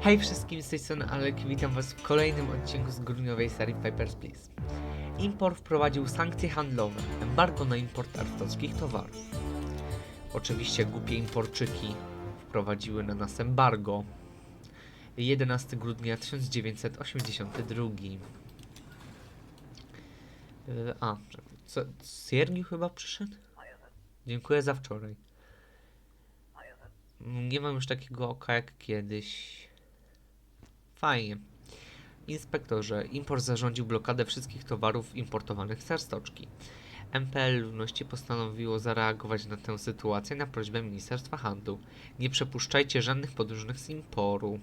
Hej wszystkim, z tej strony Alek, witam was w kolejnym odcinku z grudniowej serii Papers, Please. Import wprowadził sankcje handlowe, embargo na import arstockich towarów. Oczywiście głupie imporczyki wprowadziły na nas embargo. 11 grudnia 1982. Yy, a, co, Siergiu chyba przyszedł? Dziękuję za wczoraj. Nie mam już takiego oka jak kiedyś. Fajnie. Inspektorze, import zarządził blokadę wszystkich towarów importowanych z Arstoczki. MPL Ludności postanowiło zareagować na tę sytuację na prośbę Ministerstwa Handlu. Nie przepuszczajcie żadnych podróżnych z imporu.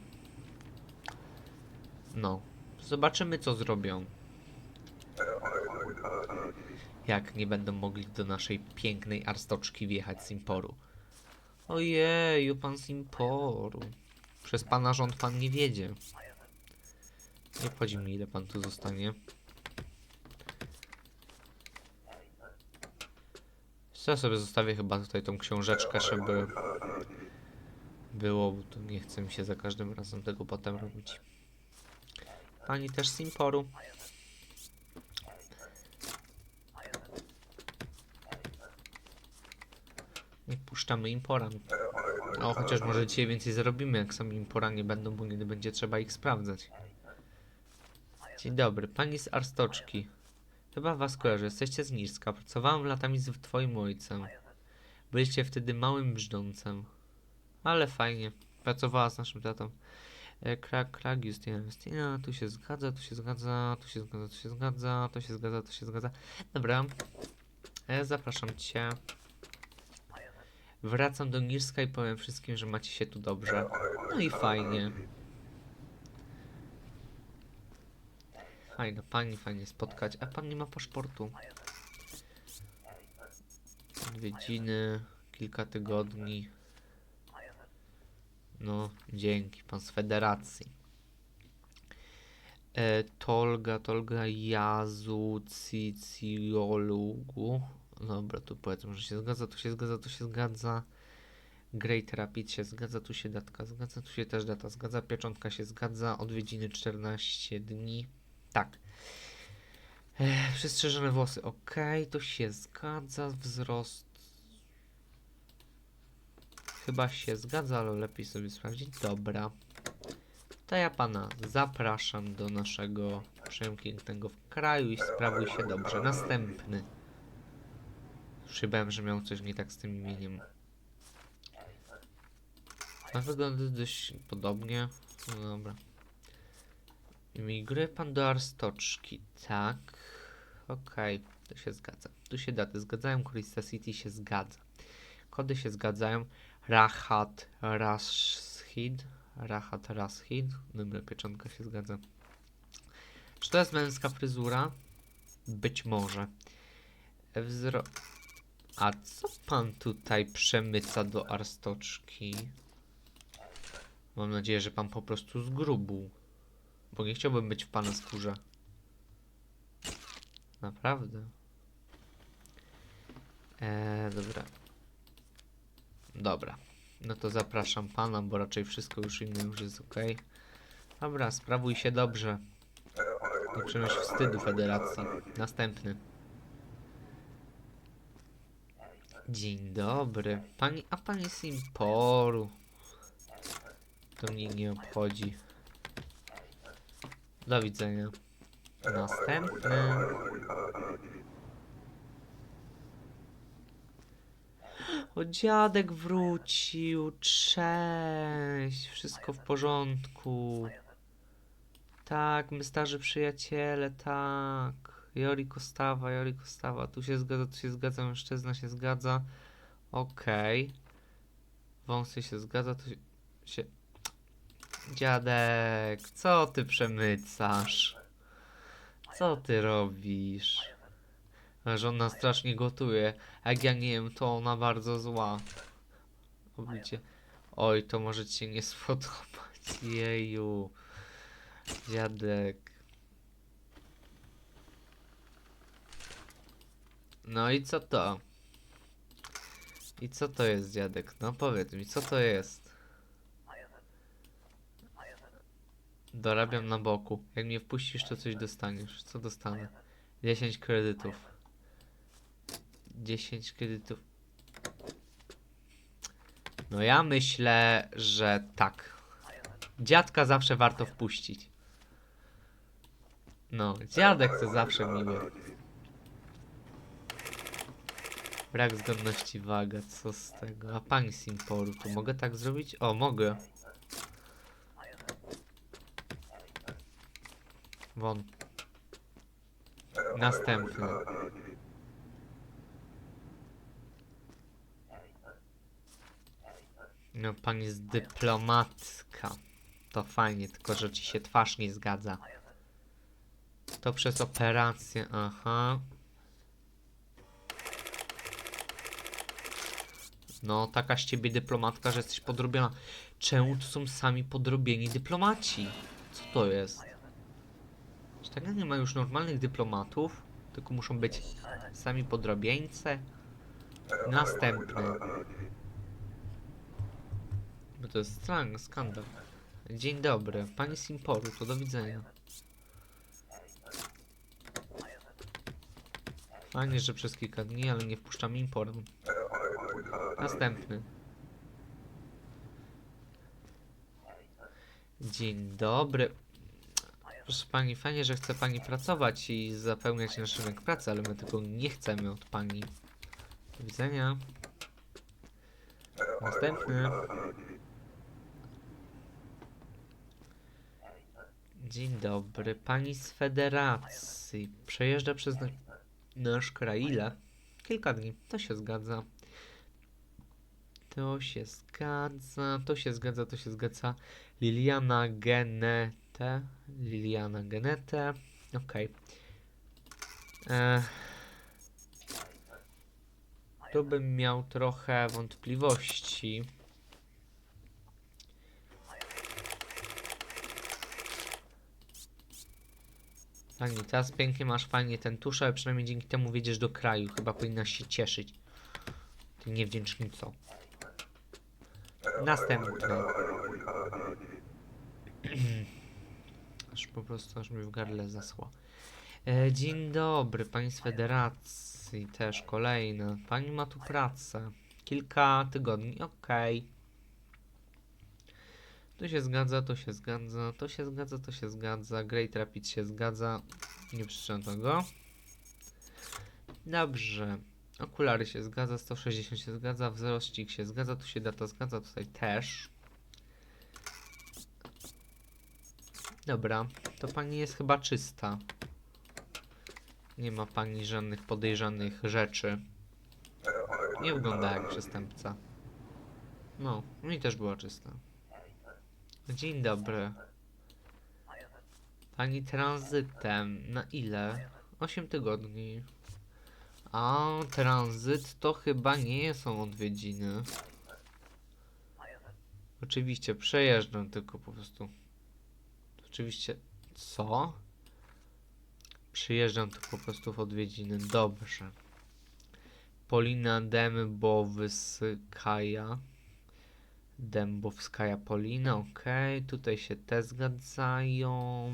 No, zobaczymy co zrobią. Jak nie będą mogli do naszej pięknej Arstoczki wjechać z imporu. Ojeju, pan z imporu. Przez pana rząd pan nie wiedzie. Nie obchodzi mnie ile pan tu zostanie. Ja sobie zostawię chyba tutaj tą książeczkę, żeby było, bo to nie chcę mi się za każdym razem tego potem robić. Pani też z imporu. Nie puszczamy imporan. No, chociaż może dzisiaj więcej zarobimy, jak sami impora nie będą, bo nie będzie trzeba ich sprawdzać. Dzień dobry, pani z Arstoczki. Chyba was kojarzę, jesteście z Niska. Pracowałam latami z twoim ojcem. Byliście wtedy małym brzdącem. Ale fajnie. Pracowała z naszym tatą. E, Krak, krak, Justyna, Justyna, tu się zgadza, tu się zgadza, tu się zgadza, tu się zgadza, tu się zgadza, tu się zgadza. Dobra. E, zapraszam cię. Wracam do Nirska i powiem wszystkim, że macie się tu dobrze. No i fajnie. Fajno, pani fajnie spotkać. A pan nie ma paszportu. Odwiedziny, kilka tygodni. No, dzięki, pan z federacji. E, Tolga, Tolga Jazu, Cicciolugu. Dobra, tu powiedzmy, że się zgadza, tu się zgadza, tu się zgadza. Great Rapid się zgadza, tu się datka zgadza, tu się też data zgadza, pieczątka się zgadza, odwiedziny 14 dni. Tak. E, przestrzeżone włosy, ok, to się zgadza, wzrost. Chyba się zgadza, ale lepiej sobie sprawdzić. Dobra. To ja pana zapraszam do naszego przepięknego kraju i sprawuj się dobrze. Następny. Szybałem, że miał coś nie tak z tym imieniem. A wygląda dość podobnie. No dobra. Imigruje pan do Arstoczki. Tak. Okej, to się zgadza. Tu się daty zgadzają, Krista City się zgadza. Kody się zgadzają. Rahat Rashid. Rahat Rashid. Dobra, pieczątka się zgadza. Czy to jest męska fryzura? Być może. Wzro... A co pan tutaj przemyca do Arstoczki? Mam nadzieję, że pan po prostu zgrubł. Bo nie chciałbym być w pana skórze. Naprawdę. Eee, dobra. Dobra. No to zapraszam pana, bo raczej wszystko już inne już jest ok. Dobra, sprawuj się dobrze. Nie przenoś wstydu federacji. Następny. Dzień dobry. Pani, a pani z Imporu. To mnie nie obchodzi. Do widzenia. Następny. O, dziadek wrócił. Cześć. Wszystko w porządku. Tak, my starzy przyjaciele, tak. Jori Kostawa, Jori Kostawa. Tu się zgadza, tu się zgadza, mężczyzna się zgadza. Okej. Wąsy się zgadza, tu się... Dziadek, co ty przemycasz? Co ty robisz? Żona strasznie gotuje. Jak ja nie wiem, to ona bardzo zła. Oblicie. Oj, to może ci się nie spodobać. Jeju. Dziadek. No i co to? I co to jest, dziadek? No powiedz mi, co to jest? Dorabiam na boku. Jak mnie wpuścisz, to coś dostaniesz. Co dostanę? 10 kredytów. 10 kredytów. No ja myślę, że tak. Dziadka zawsze warto wpuścić. No, dziadek to zawsze miły. Brak zgodności waga, co z tego? A pani z importu, mogę tak zrobić? O, mogę. Won. Następny. No, pani jest dyplomatka. To fajnie, tylko że ci się twarz nie zgadza. To przez operację, aha. No, taka z ciebie dyplomatka, że jesteś podrobiona. Czemu tu są sami podrobieni dyplomaci? Co to jest? Czy tak nie ma już normalnych dyplomatów? Tylko muszą być sami podrobieńce? Następny. Bo to jest strang, skandal. Dzień dobry, pani z Imporu, to do widzenia. Fajnie, że przez kilka dni, ale nie wpuszczam imporem. Następny. Dzień dobry. Proszę pani, fajnie, że chce pani pracować i zapełniać nasz rynek pracy, ale my tego nie chcemy od pani. Do widzenia. Następny. Dzień dobry, pani z federacji. Przejeżdża przez na- nasz kraj ile? Kilka dni, to się zgadza. To się zgadza, to się zgadza, to się zgadza. Liliana Liliana Genete. Okej. Okay. Tu bym miał trochę wątpliwości. Pani, teraz pięknie masz fajnie ten tusz, ale przynajmniej dzięki temu wiedziesz do kraju. Chyba powinnaś się cieszyć. Ty niewdzięcznico. Następny. aż po prostu aż mi w gardle zaschło. E, dzień dobry, pani z federacji. Też kolejna. Pani ma tu pracę. Kilka tygodni, okej. To się zgadza, to się zgadza, to się zgadza, to się zgadza. Great Rapid się zgadza. Nie przeczytam tego. Dobrze. Okulary się zgadza, 160 się zgadza, wzrościk się zgadza, tu się data zgadza, tutaj też. Dobra, to pani jest chyba czysta. Nie ma pani żadnych podejrzanych rzeczy. Nie wygląda jak przestępca. No, mi też była czysta. Dzień dobry. Pani tranzytem. Na ile? 8 tygodni. A tranzyt to chyba nie są odwiedziny. Oczywiście przejeżdżam tylko po prostu. Oczywiście. Co? Przyjeżdżam tu po prostu w odwiedziny. Dobrze. Polina Dębowskaja. Dębowskaja Polina, okej. Tutaj się te zgadzają.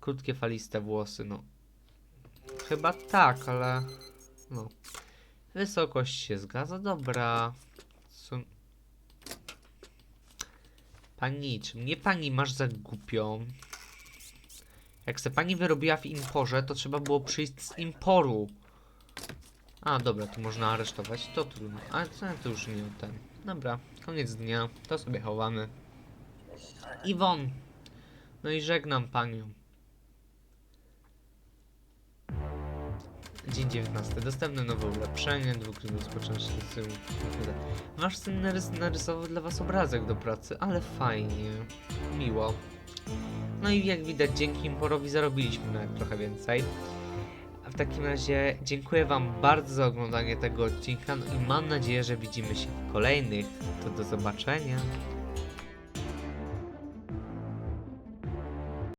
Krótkie faliste włosy, no. Chyba tak, ale... No. Wysokość się zgadza, dobra. Co... Pani, czy mnie pani masz za głupią? Jak se pani wyrobiła w imporze, to trzeba było przyjść z imporu. A, dobra, tu można aresztować, to trudno. Ale to, to już nie ten. Dobra, koniec dnia, to sobie chowamy. Iwon! No i żegnam panią. Dzień 19. Dostępne nowe ulepszenie, dwukrotnie rozpocząć śledztwo. Wasz syn narys narysował dla was obrazek do pracy, ale fajnie. Miło. No i jak widać, dzięki Imporowi zarobiliśmy nawet trochę więcej. A w takim razie dziękuję wam bardzo za oglądanie tego odcinka no i mam nadzieję, że widzimy się w kolejnych. To do zobaczenia.